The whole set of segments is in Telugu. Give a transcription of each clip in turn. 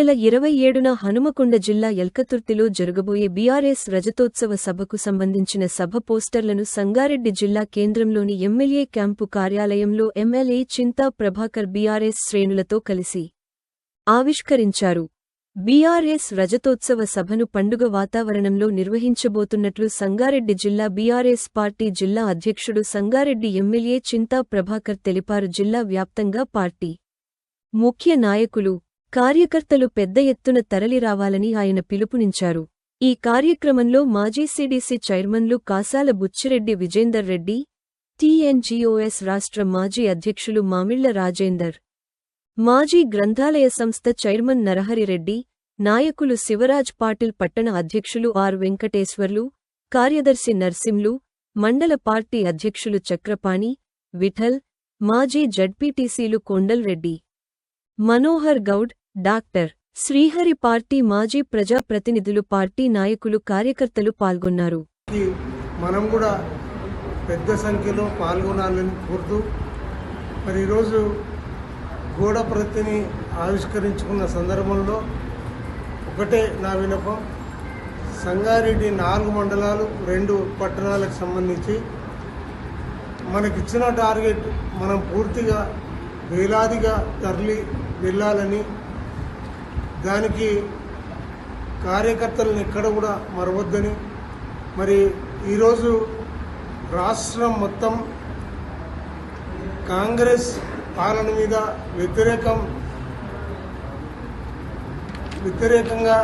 నెల ఇరవై ఏడున హనుమకొండ జిల్లా ఎల్కతుర్తిలో జరగబోయే బీఆర్ఎస్ రజతోత్సవ సభకు సంబంధించిన సభ పోస్టర్లను సంగారెడ్డి జిల్లా కేంద్రంలోని ఎమ్మెల్యే క్యాంపు కార్యాలయంలో ఎమ్మెల్యే చింతా ప్రభాకర్ బీఆర్ఎస్ శ్రేణులతో కలిసి ఆవిష్కరించారు. బీఆర్ఎస్ రజతోత్సవ సభను పండుగ వాతావరణంలో నిర్వహించబోతున్నట్లు సంగారెడ్డి జిల్లా బీఆర్ఎస్ పార్టీ జిల్లా అధ్యక్షుడు సంగారెడ్డి ఎమ్మెల్యే చింతా ప్రభాకర్ తెలిపారు. జిల్లా వ్యాప్తంగా పార్టీ ముఖ్య నాయకులు కార్యకర్తలు పెద్ద ఎత్తున తరలిరావాలని ఆయన పిలుపునించారు. ఈ కార్యక్రమంలో మాజీ సిడిసి చైర్మన్లు కాసాల బుచ్చిరెడ్డి విజేందర్ రెడ్డి టీఎన్జీఓఎస్ రాష్ట్ర మాజీ అధ్యక్షులు మామిళ్ళ రాజేందర్ మాజీ గ్రంథాలయ సంస్థ చైర్మన్ నరహరిరెడ్డి నాయకులు శివరాజ్ పాటిల్ పట్టణ అధ్యక్షులు ఆర్ వెంకటేశ్వర్లు కార్యదర్శి నర్సింలు మండల పార్టీ అధ్యక్షులు చక్రపాణి విఠల్ మాజీ జడ్పీటీసీలు కొండల్ రెడ్డి మనోహర్ గౌడ్ డాక్టర్ శ్రీహరి పార్టీ మాజీ ప్రజాప్రతినిధులు పార్టీ నాయకులు కార్యకర్తలు పాల్గొన్నారు. మనం కూడా పెద్ద సంఖ్యలో పాల్గొనాలని కోరుతూ మరి ఈరోజు గోడ ప్రతిని ఆవిష్కరించుకున్న సందర్భంలో ఒకటే నా వినపం సంగారెడ్డి నాలుగు మండలాలు రెండు పట్టణాలకు సంబంధించి మనకిచ్చిన టార్గెట్ మనం పూర్తిగా వేలాదిగా తరలి వెళ్ళాలని దానికి కార్యకర్తలను ఎక్కడ కూడా మరవద్దని మరి ఈరోజు రాష్ట్రం మొత్తం కాంగ్రెస్ పాలన మీద వ్యతిరేకం వ్యతిరేకంగా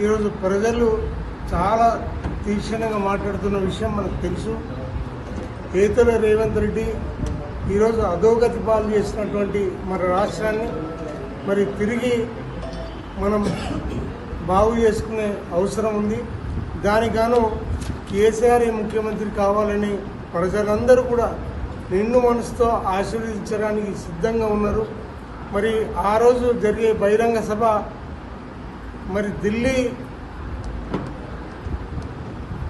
ఈరోజు ప్రజలు చాలా తీక్షణంగా మాట్లాడుతున్న విషయం మనకు తెలుసు. ఏతల రేవంత్ రెడ్డి ఈరోజు అధోగతి పాలు చేసినటువంటి మన రాష్ట్రాన్ని మరి తిరిగి మనం బాగు చేసుకునే అవసరం ఉంది. దానిగాను కేసీఆర్ ముఖ్యమంత్రి కావాలని ప్రజలందరూ కూడా నిండు మనసుతో ఆశీర్వదించడానికి సిద్ధంగా ఉన్నారు. మరి ఆ రోజు జరిగే బహిరంగ సభ మరి ఢిల్లీ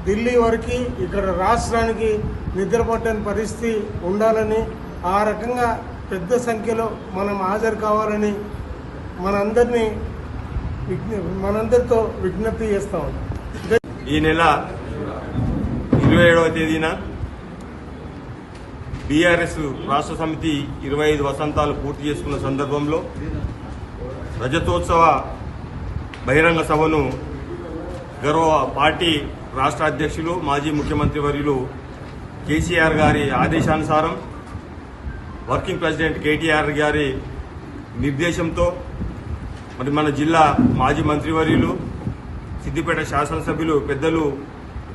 ఢిల్లీ వరకు ఇక్కడ రాష్ట్రానికి నిద్రపట్టని పరిస్థితి ఉండాలని ఆ రకంగా పెద్ద సంఖ్యలో మనం హాజరు కావాలని మనందరినీ విజ్ఞ మనందరితో విజ్ఞప్తి చేస్తా ఈ నెల ఇరవై ఏడవ తేదీన బీఆర్ఎస్ రాష్ట్ర సమితి ఇరవై ఐదు వసంతాలు పూర్తి చేసుకున్న సందర్భంలో రజతోత్సవ బహిరంగ సభను గౌరవ పార్టీ రాష్ట్ర అధ్యక్షులు మాజీ ముఖ్యమంత్రి వర్యులు కేసీఆర్ గారి ఆదేశానుసారం వర్కింగ్ ప్రెసిడెంట్ కేటీఆర్ గారి నిర్దేశంతో మరి మన జిల్లా మాజీ మంత్రివర్యులు సిద్దిపేట శాసనసభ్యులు పెద్దలు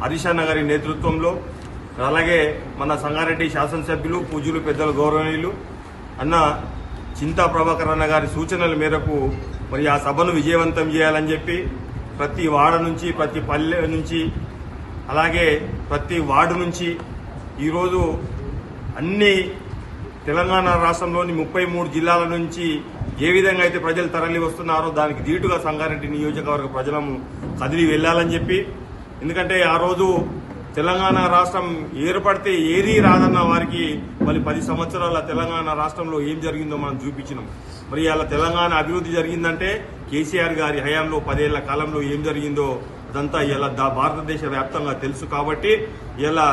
హరీష్ గారి నేతృత్వంలో అలాగే మన సంగారెడ్డి శాసనసభ్యులు పూజలు పెద్దలు గౌరవనీయులు అన్న చింతా ప్రభాకర్ అన్న గారి సూచనల మేరకు మరి ఆ సభను విజయవంతం చేయాలని చెప్పి ప్రతి వాడ నుంచి ప్రతి పల్లె నుంచి అలాగే ప్రతి వార్డు నుంచి ఈరోజు అన్ని తెలంగాణ రాష్ట్రంలోని ముప్పై మూడు జిల్లాల నుంచి ఏ విధంగా అయితే ప్రజలు తరలి వస్తున్నారో దానికి ధీటుగా సంగారెడ్డి నియోజకవర్గ ప్రజలము కదిలి వెళ్ళాలని చెప్పి ఎందుకంటే ఆ రోజు తెలంగాణ రాష్ట్రం ఏర్పడితే ఏదీ రాదన్న వారికి మరి పది సంవత్సరాల తెలంగాణ రాష్ట్రంలో ఏం జరిగిందో మనం చూపించినాం. మరి అలా తెలంగాణ అభివృద్ధి జరిగిందంటే కేసీఆర్ గారి హయాంలో పదేళ్ళ కాలంలో ఏం జరిగిందో అదంతా ఇలా దా- భారతదేశ వ్యాప్తంగా తెలుసు కాబట్టి ఇలా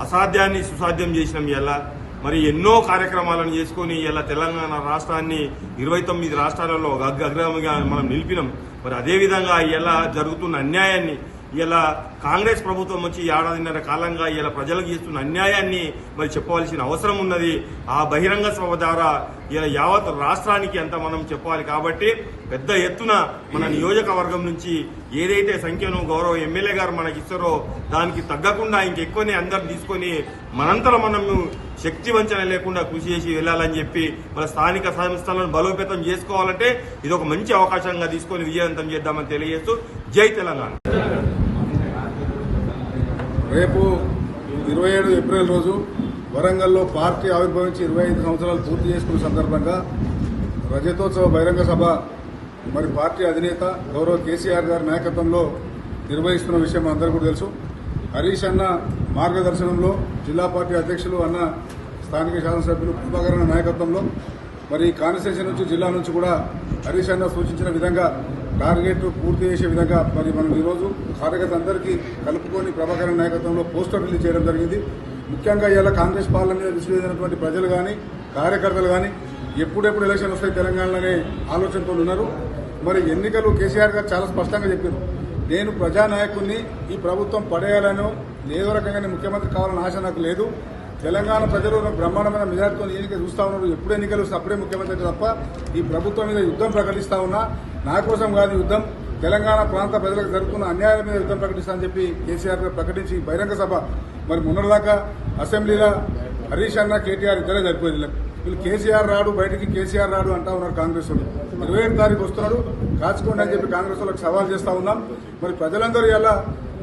అసాధ్యాన్ని సుసాధ్యం చేసినాం ఇలా మరి ఎన్నో కార్యక్రమాలను చేసుకొని ఇలా తెలంగాణ రాష్ట్రాన్ని ఇరవై తొమ్మిది రాష్ట్రాలలో అగ్ర- మనం నిలిపినాం. మరి అదేవిధంగా ఇలా జరుగుతున్న అన్యాయాన్ని ఇలా కాంగ్రెస్ ప్రభుత్వం వచ్చి ఏడాదిన్నర కాలంగా ఇలా ప్రజలకు చేస్తున్న అన్యాయాన్ని మరి చెప్పవలసిన అవసరం ఉన్నది. ఆ బహిరంగ సభ ద్వారా ఇలా యావత్ రాష్ట్రానికి అంత మనం చెప్పాలి కాబట్టి పెద్ద ఎత్తున మన నియోజకవర్గం నుంచి ఏదైతే సంఖ్యను గౌరవ ఎమ్మెల్యే గారు మనకి ఇస్తారో దానికి తగ్గకుండా ఇంకెక్కువనే అందరు తీసుకొని మనంతరం మనము శక్తి వంచన లేకుండా కృషి చేసి వెళ్ళాలని చెప్పి మన స్థానిక సంస్థలను బలోపేతం చేసుకోవాలంటే ఇది ఒక మంచి అవకాశంగా తీసుకొని విజయవంతం చేద్దామని తెలియజేస్తూ జై తెలంగాణ. రేపు ఇరవై ఏడు ఏప్రిల్ రోజు వరంగల్లో పార్టీ ఆవిర్భవించి ఇరవై ఐదు సంవత్సరాలు పూర్తి చేసుకున్న సందర్భంగా రజతోత్సవ బహిరంగ సభ మరి పార్టీ అధినేత గౌరవ కేసీఆర్ గారి నాయకత్వంలో నిర్వహిస్తున్న విషయం అందరూ కూడా తెలుసు. హరీష్ అన్న మార్గదర్శనంలో జిల్లా పార్టీ అధ్యక్షులు అన్న స్థానిక శాసనసభ్యులు ప్రభాకర్ అన్న నాయకత్వంలో మరి కాన్స్టిట్యూషన్ నుంచి జిల్లా నుంచి కూడా హరీష్ అన్న సూచించిన విధంగా టార్గెట్ పూర్తి చేసే విధంగా మరి మనం ఈరోజు కార్యకర్తలందరికీ కలుపుకొని ప్రభాకర్ నాయకత్వంలో పోస్టర్ రిలీజ్ చేయడం జరిగింది. ముఖ్యంగా ఇలా కాంగ్రెస్ పాలన మీద విసిరేసినటువంటి ప్రజలు కానీ కార్యకర్తలు కానీ ఎప్పుడెప్పుడు ఎలక్షన్ వస్తాయి తెలంగాణలోనే ఆలోచనతో ఉన్నారు. మరి ఎన్నికలు కేసీఆర్ గారు చాలా స్పష్టంగా చెప్పారు. నేను ప్రజానాయకుడిని ఈ ప్రభుత్వం పడేయాలనో ఏదో రకంగా ముఖ్యమంత్రి కావాలని ఆశ నాకు లేదు. తెలంగాణ ప్రజలు బ్రహ్మాండమైన మెజార్టీతో ఎన్నిక చూస్తా ఉన్నారు. ఎప్పుడు ఎన్నికలు వస్తే అప్పుడే ముఖ్యమంత్రి తప్ప ఈ ప్రభుత్వం మీద యుద్ధం ప్రకటిస్తా ఉన్నా నా కోసం కాదు యుద్ధం. తెలంగాణ ప్రాంత ప్రజలకు జరుగుతున్న అన్యాయాల మీద యుద్ధం ప్రకటిస్తా చెప్పి కేసీఆర్ గారు ప్రకటించి బహిరంగ సభ. మరి మొన్నటిదాకా అసెంబ్లీలో హరీష్ అన్న కేటీఆర్ ఇద్దరే సరిపోయింది వీళ్ళు కేసీఆర్ రాడు బయటికి కేసీఆర్ రాడు అంటా ఉన్నారు కాంగ్రెస్ వాళ్ళు. ఇరవై ఏడు తారీఖు వస్తున్నాడు కాచుకోండి అని చెప్పి కాంగ్రెస్ వాళ్ళకి సవాల్ చేస్తా ఉన్నాం. మరి ప్రజలందరూ ఎలా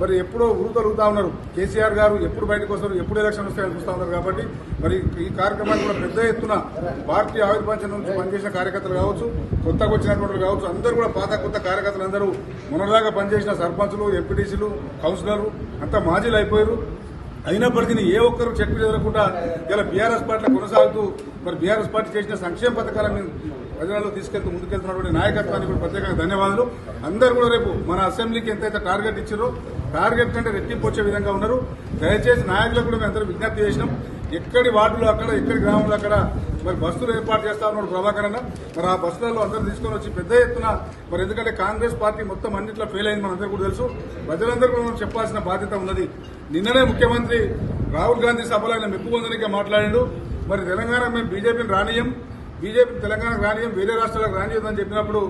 మరి ఎప్పుడో ఊరుతలుగుతా ఉన్నారు. కేసీఆర్ గారు ఎప్పుడు బయటకు వస్తారు ఎప్పుడు ఎలక్షన్ వస్తాయని చూస్తూ ఉన్నారు కాబట్టి మరి ఈ కార్యక్రమాన్ని కూడా పెద్ద ఎత్తున పార్టీ ఆవిర్భావం నుంచి పనిచేసిన కార్యకర్తలు కావచ్చు కొత్తగా వచ్చినటువంటి కావచ్చు అందరూ కూడా పాత కొత్త కార్యకర్తలు అందరూ మొన్నలాగా పనిచేసిన సర్పంచులు ఎంపీటీసీలు కౌన్సిలర్లు అంతా మాజీలు అయిపోయారు. అయినప్పటికీ ఏ ఒక్కరు చెట్టు చెదరకుండా ఇలా బీఆర్ఎస్ పార్టీ కొనసాగుతూ మరి బీఆర్ఎస్ పార్టీ చేసిన సంక్షేమ పథకాలను ప్రజలలో తీసుకెళ్తూ ముందుకెళ్తున్నటువంటి నాయకత్వానికి కూడా ప్రత్యేకంగా ధన్యవాదాలు. అందరూ కూడా రేపు మన అసెంబ్లీకి ఎంతైతే టార్గెట్ ఇచ్చారో టార్గెట్ కంటే రెట్టింపు వచ్చే విధంగా ఉన్నారు. దయచేసి నాయకులకు కూడా మేము అందరూ విజ్ఞప్తి చేసినాం. ఎక్కడి వార్డులో అక్కడ ఎక్కడి గ్రామంలో అక్కడ మరి బస్సులు ఏర్పాటు చేస్తా ఉన్నాడు ప్రభాకర్ అన్న. మరి ఆ బస్సులలో అందరూ తీసుకొని వచ్చి పెద్ద ఎత్తున మరి ఎందుకంటే కాంగ్రెస్ పార్టీ మొత్తం అన్నింటిలో ఫెయిల్ అయింది మనందరూ కూడా తెలుసు. ప్రజలందరూ కూడా మనం చెప్పాల్సిన బాధ్యత ఉన్నది. నిన్ననే ముఖ్యమంత్రి రాహుల్ గాంధీ సభలో ఆయన మెప్పు పొందనికే మాట్లాడాడు. మరి తెలంగాణ మేము బీజేపీని రానియం బీజేపీ తెలంగాణకు రానియం వేరే రాష్ట్రాలకు రానియదని చెప్పినప్పుడు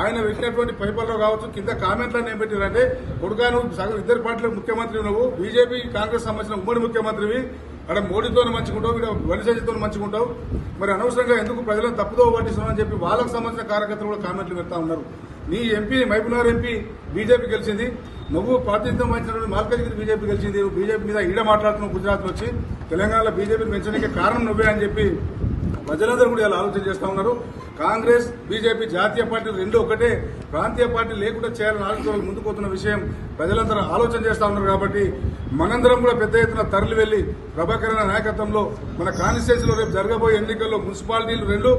ఆయన పెట్టినటువంటి పైపల్లో కావచ్చు కింద కామెంట్లను ఏం పెట్టారంటే కొడుకా నువ్వు సగం ఇద్దరు పార్టీలకు ముఖ్యమంత్రి నువ్వు బీజేపీ కాంగ్రెస్ సంబంధించిన ఉమ్మడి ముఖ్యమంత్రివి అక్కడ మోడీతో మంచుకుంటావు ఇక్కడ వనిసజితో మంచుకుంటావు మరి అనవసరంగా ఎందుకు ప్రజలను తప్పుదో పట్టిస్తున్నావు అని చెప్పి వాళ్ళకు సంబంధించిన కార్యకర్తలు కూడా కామెంట్లు పెడతా ఉన్నారు. నీ ఎంపీ మహబూబ్నగర్ ఎంపీ బీజేపీ గెలిచింది. నువ్వు ప్రాతినిధ్యం వహించినటువంటి మార్కజ్గిరి బీజేపీ గెలిచింది. నువ్వు బీజేపీ మీద ఈడ మాట్లాడుతున్నావు గుజరాత్ వచ్చి తెలంగాణలో బీజేపీని పెంచడానికి కారణం నువ్వే అని చెప్పి ప్రజలందరూ కూడా ఇలా ఆలోచన చేస్తూ ఉన్నారు. కాంగ్రెస్ బీజేపీ జాతీయ పార్టీలు రెండు ఒకటే. ప్రాంతీయ పార్టీ లేకుండా చేయాలని ఆలోచనలు ముందుకుపోతున్న విషయం ప్రజలందరూ ఆలోచన చేస్తూ ఉన్నారు కాబట్టి మనందరం కూడా పెద్ద ఎత్తున తరలి వెళ్ళి ప్రభాకర్ నాయకత్వంలో మన కాన్స్టిట్యూన్సీలో రేపు జరగబోయే ఎన్నికల్లో మున్సిపాలిటీలు రెండు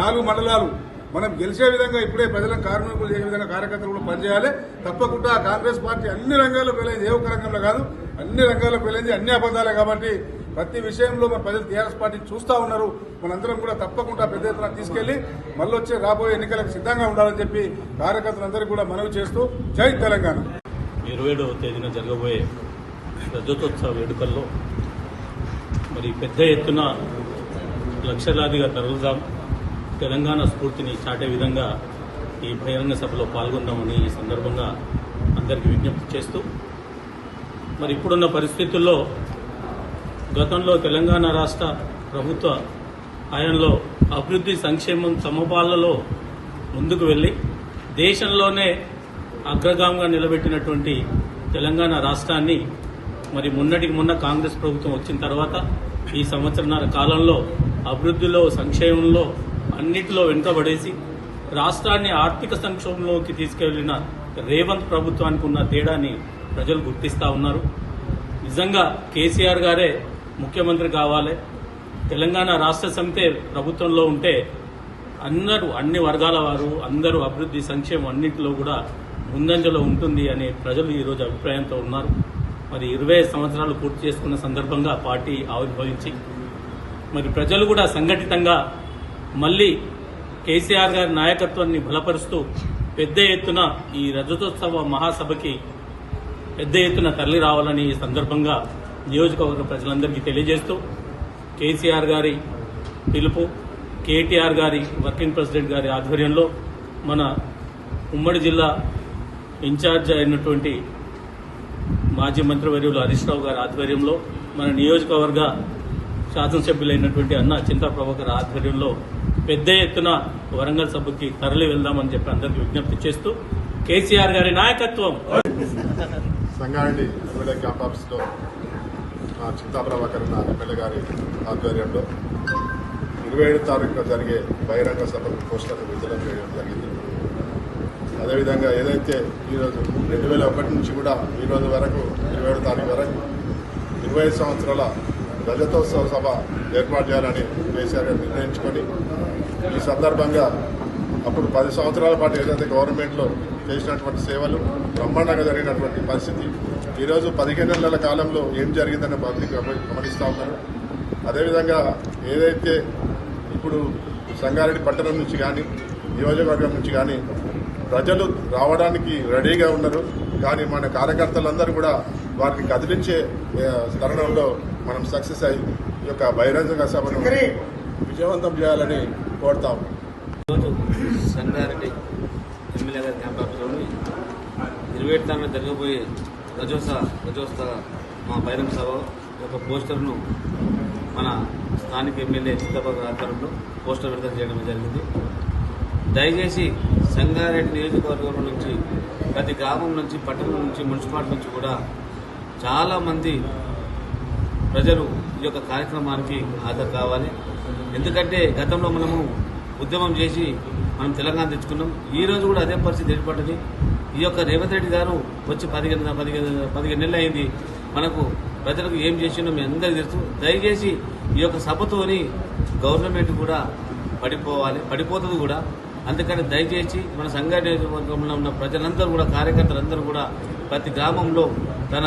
నాలుగు మండలాలు మనం గెలిచే విధంగా ఇప్పుడే ప్రజలకు కార్మికులు చేసే విధంగా కార్యకర్తలు కూడా పనిచేయాలి. తప్పకుండా కాంగ్రెస్ పార్టీ అన్ని రంగాల్లో వెళ్ళింది ఏ ఒక్క రంగంలో కాదు అన్ని రంగాల్లో వెళ్ళింది అన్ని అబద్దాలే కాబట్టి ప్రతి విషయంలో మన ప్రజలు టీఆర్ఎస్ పార్టీ చూస్తా ఉన్నారు. మనందరం కూడా తప్పకుండా పెద్ద ఎత్తున తీసుకెళ్ళి మళ్ళీ వచ్చే రాబోయే ఎన్నికలకు సిద్ధంగా ఉండాలని చెప్పి కార్యకర్తలందరికీ కూడా మనవి చేస్తూ జై తెలంగాణ. ఇరవై ఏడవ తేదీన జరగబోయే రజతోత్సవ వేడుకల్లో మరి పెద్ద ఎత్తున లక్షలాదిగా తరలుదాం తెలంగాణ స్ఫూర్తిని చాటే విధంగా ఈ బహిరంగ సభలో పాల్గొందామని ఈ సందర్భంగా అందరికీ విజ్ఞప్తి చేస్తూ మరి ఇప్పుడున్న పరిస్థితుల్లో గతంలో తెలంగాణ రాష్ట్ర ప్రభుత్వ హయాంలో అభివృద్ధి సంక్షేమం సమపాలలో ముందుకు వెళ్ళి దేశంలోనే అగ్రగామంగా నిలబెట్టినటువంటి తెలంగాణ రాష్ట్రాన్ని మరి మొన్నటికి మొన్న కాంగ్రెస్ ప్రభుత్వం వచ్చిన తర్వాత ఈ సంవత్సరన్నర కాలంలో అభివృద్ధిలో సంక్షేమంలో అన్నిటిలో వెనుకబడేసి రాష్ట్రాన్ని ఆర్థిక సంక్షోభంలోకి తీసుకెళ్ళిన రేవంత్ ప్రభుత్వానికి ఉన్న తేడాని ప్రజలు గుర్తిస్తూ ఉన్నారు. నిజంగా కేసీఆర్ గారే ముఖ్యమంత్రి కావాలి. తెలంగాణ రాష్ట్ర సమితే ప్రభుత్వంలో ఉంటే అందరూ అన్ని వర్గాల వారు అందరూ అభివృద్ధి సంక్షేమం అన్నింటిలో కూడా ముందంజలో ఉంటుంది అనే ప్రజలు ఈరోజు అభిప్రాయంతో ఉన్నారు. మరి ఇరవై సంవత్సరాలు పూర్తి చేసుకున్న సందర్భంగా పార్టీ ఆవిర్భవించి మరి ప్రజలు కూడా సంఘటితంగా మళ్ళీ కేసీఆర్ గారి నాయకత్వాన్ని బలపరుస్తూ పెద్ద ఎత్తున ఈ రజతోత్సవ మహాసభకి పెద్ద ఎత్తున తరలి రావాలని ఈ సందర్భంగా నియోజకవర్గ ప్రజలందరికీ తెలియజేస్తూ కేసీఆర్ గారి పిలుపు కేటీఆర్ గారి వర్కింగ్ ప్రెసిడెంట్ గారి ఆధ్వర్యంలో మన ఉమ్మడి జిల్లా ఇన్ఛార్జ్ అయినటువంటి మాజీ మంత్రివర్యులు హరీష్ రావు గారి ఆధ్వర్యంలో మన నియోజకవర్గ శాసనసభ్యులైనటువంటి అన్న చింతా ప్రభాకర్ ఆధ్వర్యంలో పెద్ద ఎత్తున వరంగల్ సభకి తరలి వెళ్దామని చెప్పి అందరికి విజ్ఞప్తి చేస్తూ కేసీఆర్ గారి నాయకత్వం. సంగారెడ్డి ఎమ్మెల్యే క్యాంప్ ఆఫీస్లో చింతా ప్రభాకర్ నా ఎమ్మెల్యే గారి ఆధ్వర్యంలో ఇరవై ఏడు తారీఖున జరిగే బహిరంగ సభకు పోస్టర్లు విడుదల చేయడం జరిగింది. అదేవిధంగా ఏదైతే ఈరోజు రెండు వేల ఒకటి నుంచి కూడా ఈ రోజు వరకు ఇరవై ఏడు తారీఖు వరకు ఇరవై ఐదు సంవత్సరాల రజతోత్సవ సభ ఏర్పాటు చేయాలని కేసీఆర్ గారు నిర్ణయించుకొని ఈ సందర్భంగా అప్పుడు పది సంవత్సరాల పాటు ఏదైతే గవర్నమెంట్లో చేసినటువంటి సేవలు బ్రహ్మాండంగా జరిగినటువంటి పరిస్థితి ఈరోజు పదిహేను నెలల కాలంలో ఏం జరిగిందనే పబ్లిక్ గమనిస్తూ ఉన్నారు. అదేవిధంగా ఏదైతే ఇప్పుడు సంగారెడ్డి పట్టణం నుంచి కానీ నియోజకవర్గం నుంచి కానీ ప్రజలు రావడానికి రెడీగా ఉన్నారు. కానీ మన కార్యకర్తలందరూ కూడా వారిని కదిలించే తరుణంలో మనం సక్సెస్ అయ్యి ఈ యొక్క బహిరంగ సభను విజయవంతం చేయాలని కోరుతాం. ఈరోజు సంగారెడ్డి ఎమ్మెల్యే గారి క్యాంప్ ఆఫీస్లోని ఇరవై ఏడు తారీఖున జరగబోయే రజోత్సవ రజోత్సవ మా బహిరంగ సభ యొక్క పోస్టర్ను మన స్థానిక ఎమ్మెల్యే చిత్తబాబు ఆధ్వర్యంలో పోస్టర్ విడుదల చేయడం జరిగింది. దయచేసి సంగారెడ్డి నియోజకవర్గం నుంచి ప్రతి గ్రామం నుంచి పట్టణం నుంచి మున్సిపాలిటీ నుంచి కూడా చాలామంది ప్రజలు యొక్క కార్యక్రమానికి హాజరు కావాలి. ఎందుకంటే గతంలో మనము ఉద్యమం చేసి మనం తెలంగాణ తెచ్చుకున్నాం. ఈ రోజు కూడా అదే పరిస్థితి ఏర్పడింది ఈ యొక్క రేవంత్ రెడ్డి గారు వచ్చి పదిహేను పదిహేను పదిహేను నెలలు అయింది. మనకు ప్రజలకు ఏం చేసిండో మీ అందరికీ తెలుసు. దయచేసి ఈ యొక్క సభతోని గవర్నమెంట్ కూడా పడిపోవాలి పడిపోతుంది కూడా. అందుకని దయచేసి మన సంఘ నియోజకవర్గంలో ఉన్న ప్రజలందరూ కూడా కార్యకర్తలందరూ కూడా ప్రతి గ్రామంలో తన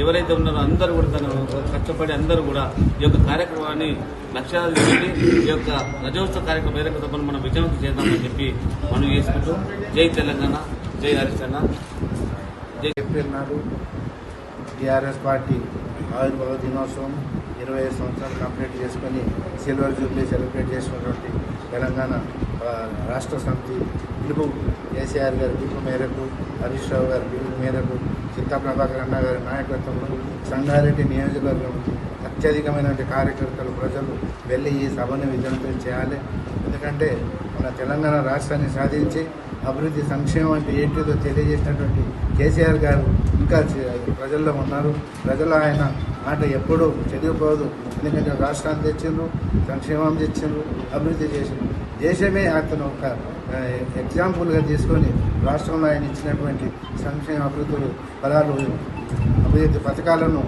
ఎవరైతే ఉన్నారో అందరూ కూడా తన కష్టపడి అందరూ కూడా ఈ యొక్క కార్యక్రమాన్ని లక్ష్యాలు చేసి ఈ యొక్క రజోత్సవ కార్యక్రమం బహిరంగ తప్పని మనం విజయవంతం చేద్దామని చెప్పి మనం చేసుకుంటూ జై తెలంగాణ జై హరిచన్న జై ఏప్రిల్ నాడు టీఆర్ఎస్ పార్టీ ఆవిర్భావ దినోత్సవం ఇరవై సంవత్సరాలు కంప్లీట్ చేసుకొని సిల్వర్ జూబ్లీ సెలబ్రేట్ చేసినటువంటి తెలంగాణ రాష్ట్ర సమితి పిలుపు కేసీఆర్ గారి పిలుపు మేరకు హరీష్ రావు గారి పిలుపు మేరకు చిత్తా ప్రభాకర్ అన్న గారి నాయకత్వంలో సంగారెడ్డి నియోజకవర్గం అత్యధికమైనటువంటి కార్యకర్తలు ప్రజలు వెళ్ళి ఈ సభను విజయవంతం చేయాలి. ఎందుకంటే మన తెలంగాణ రాష్ట్రాన్ని సాధించి అభివృద్ధి సంక్షేమం అంటే ఏంటిదో తెలియజేసినటువంటి కేసీఆర్ గారు ఇంకా ప్రజల్లో ఉన్నారు. ప్రజలు ఆయన మాట ఎప్పుడూ చెదిరిపోదు ఎందుకంటే రాష్ట్రాన్ని తెచ్చిండ్రు సంక్షేమం తెచ్చిండ్రు అభివృద్ధి చేసిండ్రు. దేశమే అతను ఒక ఎగ్జాంపుల్గా తీసుకొని రాష్ట్రంలో ఆయన ఇచ్చినటువంటి సంక్షేమ అభివృద్ధులు ఫలాలు అభివృద్ధి పథకాలను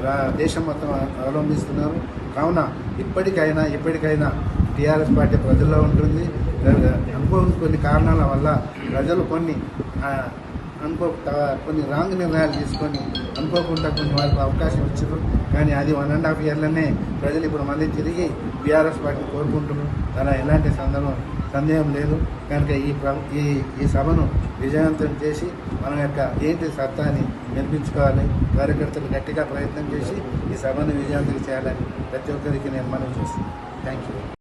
రా- దేశం మొత్తం అవలంబిస్తున్నారు. కావున ఇప్పటికైనా ఇప్పటికైనా టీఆర్ఎస్ పార్టీ ప్రజల్లో ఉంటుంది. అనుకోని కొన్ని కారణాల వల్ల ప్రజలు కొన్ని అనుకో కొన్ని రాంగ్ నిర్ణయాలు తీసుకొని అనుకోకుండా కొన్ని వాళ్ళకు అవకాశం ఇచ్చారు. కానీ అది వన్ అండ్ హాఫ్ ఇయర్లోనే ప్రజలు ఇప్పుడు మళ్ళీ తిరిగి బీఆర్ఎస్ పార్టీ కోరుకుంటున్నారు. తన ఎలాంటి సందర్భం సందేహం లేదు. కనుక ఈ ఈ ఈ సభను విజయవంతం చేసి మన యొక్క ఏంటి సత్తాని నిర్మించుకోవాలి కార్యకర్తలు గట్టిగా ప్రయత్నం చేసి ఈ సభను విజయవంతం చేయాలని ప్రతి ఒక్కరికి నేను మనం చేస్తున్నాను. Thank you